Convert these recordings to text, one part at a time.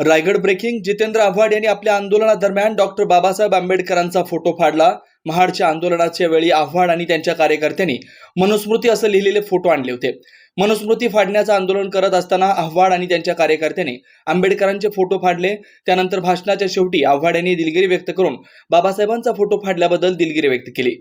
Raigad breaking Jitendra Awhad यांनी आपल्या आंदोलनादरम्यान डॉक्टर बाबासाहेब आंबेडकरांचा फोटो फाडला. महाडच्या आंदोलनाच्या वेळी आव्हाड आणि त्यांच्या कार्यकर्त्यांनी मनुस्मृती असं लिहिलेले फोटो आणले होते. मनुस्मृती फाडण्याचं आंदोलन करत असताना आव्हाड आणि त्यांच्या कार्यकर्त्यांनी आंबेडकरांचे फोटो फाडले. त्यानंतर भाषणाच्या शेवटी आव्हाड यांनी दिलगिरी व्यक्त करून बाबासाहेबांचा फोटो फाडल्याबद्दल दिलगिरी व्यक्त केली.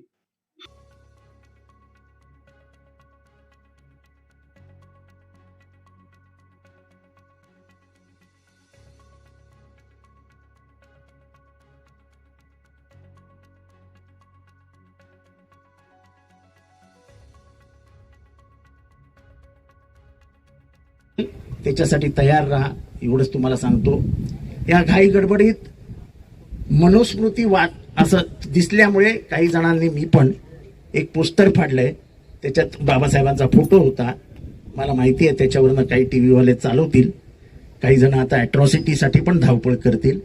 त्याच्यासाठी तयार राहा एवढंच तुम्हाला सांगतो. या घाई गडबडीत मनुस्मृती वाट असं दिसल्यामुळे काही जणांनी मी पण एक पोस्टर फाडलंय. त्याच्यात बाबासाहेबांचा फोटो होता. मला माहिती आहे त्याच्यावरनं काही टी व्हीवाले चालवतील. काही जण आता अॅट्रॉसिटीसाठी पण धावपळ करतील.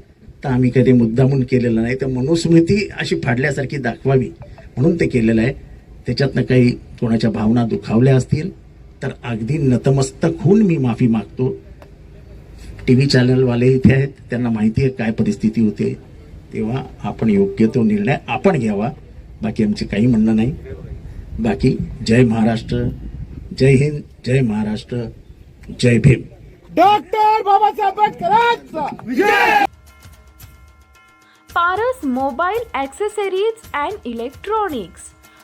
तर आम्ही कधी मुद्दामून केलेलं नाही. तर मनुस्मृती अशी फाडल्यासारखी दाखवावी म्हणून ते केलेलं आहे. त्याच्यातनं काही कोणाच्या भावना दुखावल्या असतील तर अगदी नतमस्तक होऊन मी माफी मागतो. टी व्ही चॅनलवाले इथे आहेत त्यांना माहिती आहे काय परिस्थिती होते. तेव्हा आपण योग्य तो निर्णय आपण घ्यावा. बाकी आमचे काही म्हणणं नाही. बाकी जय महाराष्ट्र जय हिंद जय महाराष्ट्र जय भीम. डॉक्टर बाबासाहेब आंबेडकरांचा Paras mobile accessories and electronics.